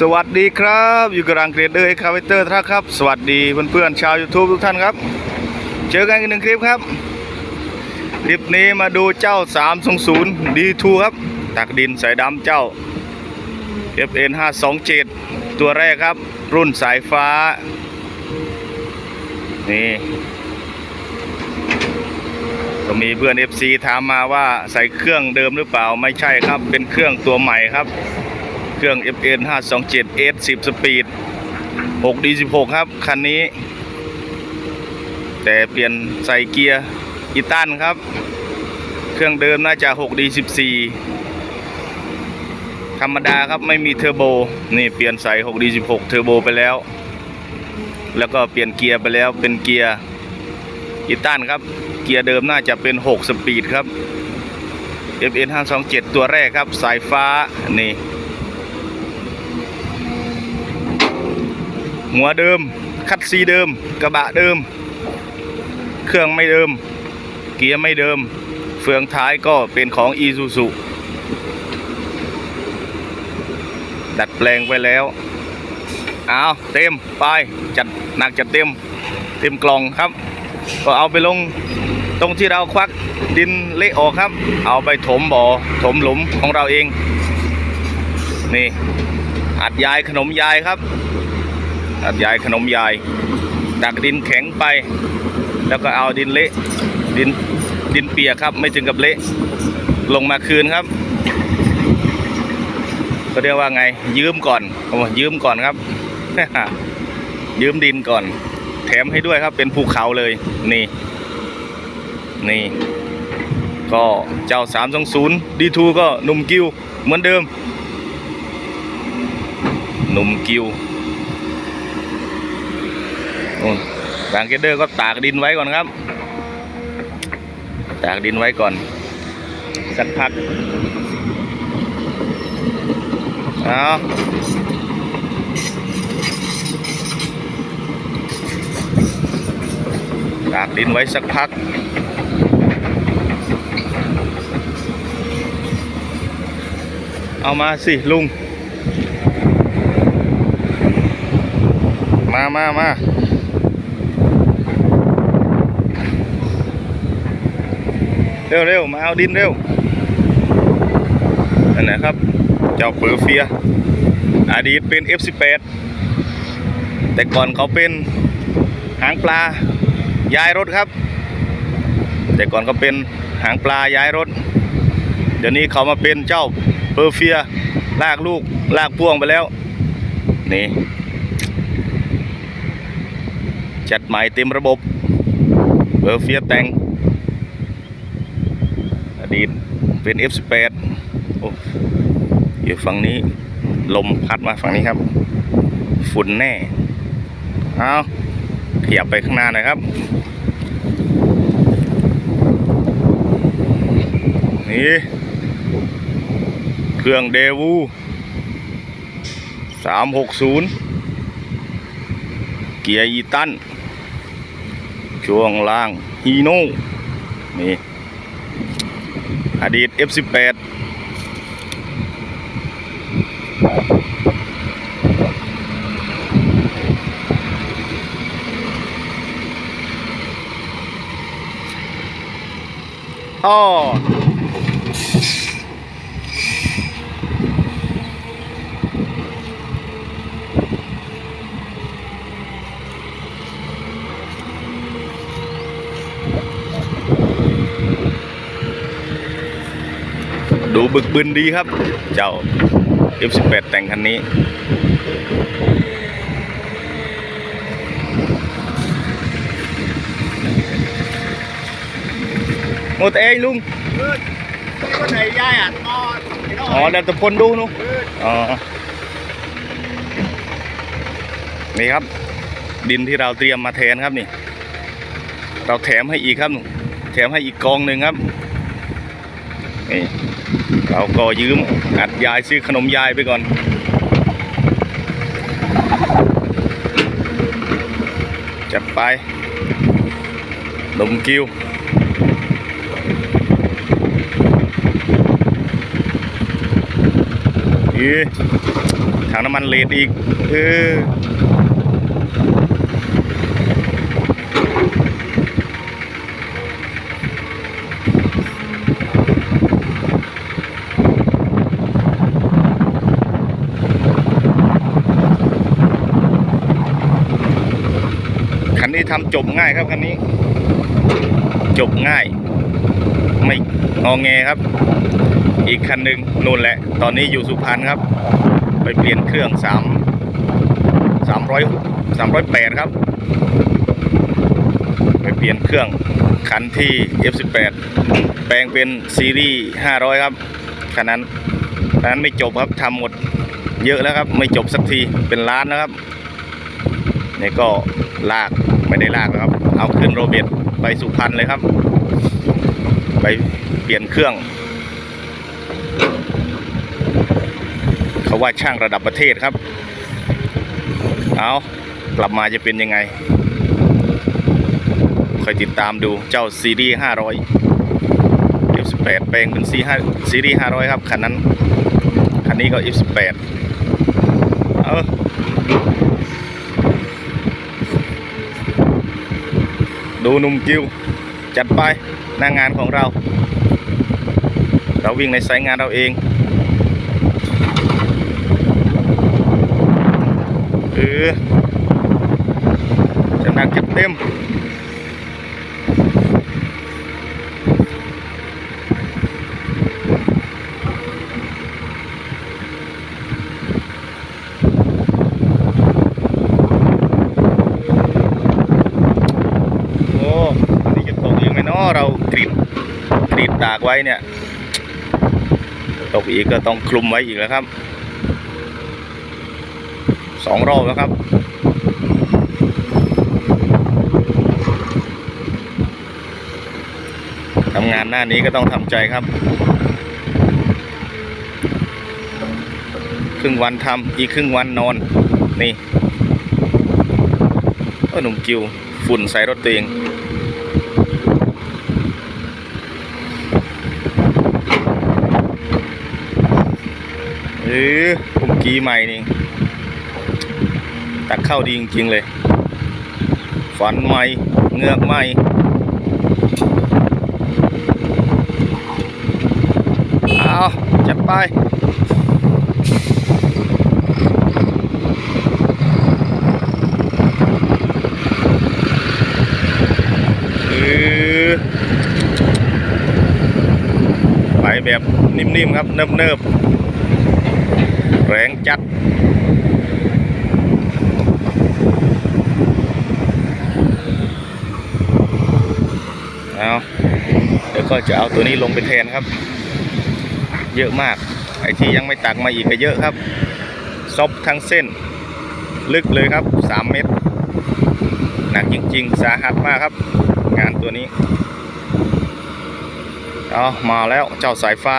สวัสดีครับ อยู่กับรังเกรดเดอร์คาเวเตอร์ท่าครับ สวัสดีเพื่อนๆชาว YouTube ทุกท่านครับ เจอกันอีกหนึ่งคลิปครับ คลิปนี้มาดูเจ้า 320 D2 ครับ ตักดินสายดำเจ้า FN 527 ตัวแรกครับ รุ่นสายฟ้า นี่ ก็มีเพื่อน FC ถามมาว่าใส่เครื่องเดิมหรือเปล่าไม่ใช่ครับ เป็นเครื่องตัวใหม่ครับ เครื่อง FN 527 S 10 Speed 6 D16 ครับ คันนี้ แต่เปลี่ยนใส่เกียร์อีตันครับ เครื่องเดิมน่าจะ6 D14 ธรรมดาครับไม่มีเทอร์โบ นี่เปลี่ยนใส่6 D16 เทอร์โบไปแล้ว แล้วก็เปลี่ยนเกียร์ไปแล้วเป็นเกียร์อีตันครับ เกียร์เดิมน่าจะเป็น 6 สปีดครับ FN 527 ตัวแรกครับ สายฟ้า นี่ หัวเดิม คัดซีเดิม กระบะเดิม เครื่องไม่เดิม เกียร์ไม่เดิม เฟืองท้ายก็เป็นของอีซูซุดัดแปลงไปแล้วเอาเต็มไปจัดหนักจัดเต็ม เต็มกล่องครับ ก็เอาไปลงตรงที่เราควักดินเละออกครับ เอาไปถมบ่อถมหลุมของเราเอง นี่อัดยายขนมยายครับ อัดยายขนมยายดักดินแข็งไป แล้วก็เอาดินเละดินดินเปียกครับ ไม่ถึงกับเละลงมาคืนครับ ก็เรียกว่าไง ยืมก่อนเอามยืมก่อนครับ ยืมดินก่อน แถมให้ด้วยครับเป็นภูเขาเลยนี่ นี่ ก็เจ้า320 D2 ก็หนุ่มกิวเหมือนเดิมหนุ่มกิว นู่นรางเกดเดอร์ก็ตากดินไว้ก่อนครับ ตากดินไว้ก่อน สักพักเอาตากดินไว้สักพักเอามาสิลุง มามามา เร็วเร็วมาเอาดินเร็วนั่นนะครับ เจ้าเปอร์เฟียอดีตเป็น F18 แต่ก่อนเขาเป็นหางปลาย้ายรถครับ แต่ก่อนเขาเป็นหางปลาย้ายรถ เดี๋ยวนี้เขามาเป็นเจ้าเปอร์เฟียลากลูกลากพ่วงไปแล้วนี่จัดใหม่เต็มระบบเบอร์เฟียแต่ง อดีต เป็น F18 โอ้อยู่ฝั่งนี้ ลมพัดมาฝั่งนี้ครับ ฝุ่นแน่ เอาขยับไปข้างหน้าหน่อยครับ นี่ เครื่องเดวู360เกียร์อีตันช่วงล่างฮีโน่นี่ อดีต F18 อ๋อ ดูบึกบึนดีครับ เจ้า F18 แต่งคันนี้ หมดเองลุงก็ไหนยายอะตอนอ๋อเดี๋ยวตะพลดูนุอ๋อ นี่ครับ ดินที่เราเตรียมมาแทนครับนี่ เราแถมให้อีกครับ แถมให้อีกกองหนึ่งครับนี่ เราก็ยืมอัดยายซื้อขนมยายไปก่อน จัดไปลมกิ้วอีถังน้ำมันเลดอีก เออ นี้ทำจบง่ายครับคันนี้ จบง่าย ไม่งอแงครับ อีกคันหนึ่งนู่นแหละ ตอนนี้อยู่สุพรรณครับ ไปเปลี่ยนเครื่องสามสามร้อยสามร้อยแปดครับ ไปเปลี่ยนเครื่องคันที่ F18 แปลงเป็นซีรีส์500 ครับคันนั้นคันนั้นไม่จบครับทำหมดเยอะแล้วครับ ไม่จบสักทีเป็นล้านนะครับนี่ก็ลาก ไม่ได้ลากนะครับ เอาขึ้นโรเบิตไปสุพรรณเลยครับ ไปเปลี่ยนเครื่อง เขาว่าช่างระดับประเทศครับ เอากลับมาจะเป็นยังไงคอยติดตามดูเจ้าซีรีส์500 F18 แปลงเป็นซี5ซีรีส์500ครับคันนั้น คันนี้ก็ F18 เออ ดูนุ่มกิวจัดไปหน้างงานของเรา เราวิ่งในสายงานเราเองเออจะหนักจัดเต็ม โอ้อันนี้จะตกอีกไหมเนาะเรากรีดกรีดตาก ไว้เนี่ย ตกอีกก็ต้องคลุมไว้อีกแล้วครับสองรอบแล้วครับทำงานหน้านี้ก็ต้องทำใจครับครึ่งวันทำอีกครึ่งวันนอน นี่โอ้หนุ่มกิวฝุ่นใส่รถตัวเอง ออผมกีใหม่นี่ ตัดเข้าดีจริงๆเลยฝันใหม่เงือกใหม่เอาจัดไปเออไปแบบนิ่มๆครับเนิบๆ แรงจัด เอาเดี๋ยวก็จะเอาตัวนี้ลงไปแทนครับ เยอะมาก ไอ้ที่ยังไม่ตักมาอีกก็เยอะครับ ซบทั้งเส้น ลึกเลยครับ 3 เมตร หนักจริง ๆ สาหัสมากครับ งานตัวนี้ เอามาแล้วเจ้าสายฟ้า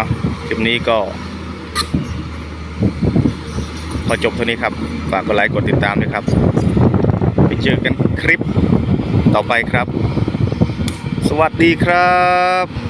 เอาคลิปนี้ก็ พอจบเท่านี้ครับ ฝากกดไลค์กดติดตามด้วยครับ ไปเจอกันคลิปต่อไปครับ สวัสดีครับ